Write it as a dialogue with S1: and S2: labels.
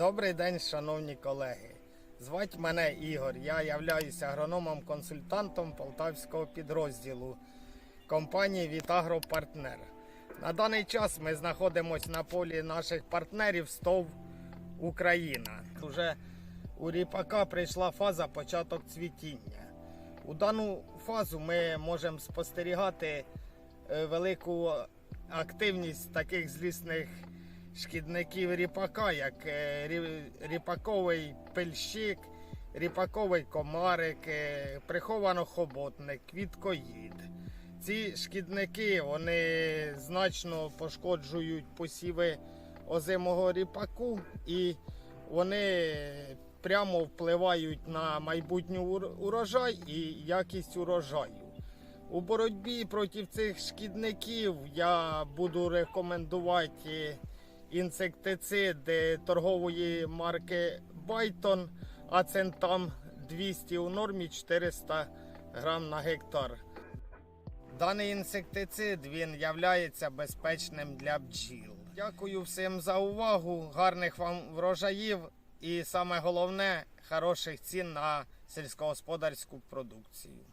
S1: Добрий день, шановні колеги. Звать мене Ігор. Я являюся агрономом-консультантом полтавського підрозділу компанії Вітагро Партнер. На даний час ми знаходимося на полі наших партнерів СТОВ Україна. Уже у ріпака прийшла фаза початок цвітіння. У дану фазу ми можемо спостерігати е, велику активність таких злісних шкідників ріпака, як е, ріпаковий пельщик, ріпаковий комарик, е, приховано-хоботник, квіткоїд. Ці шкідники вони значно пошкоджують посіви озимого ріпаку і вони прямо впливають на майбутній урожай і якість урожаю. У боротьбі проти цих шкідників я буду рекомендувати інсектицид е, торгової марки Байтон, Ацентам 200 у нормі 400 грам на гектар. Даний інсектицид він являється безпечним для бджіл. Дякую всім за увагу, гарних вам врожаїв і саме головне хороших цін на сільськогосподарську продукцію.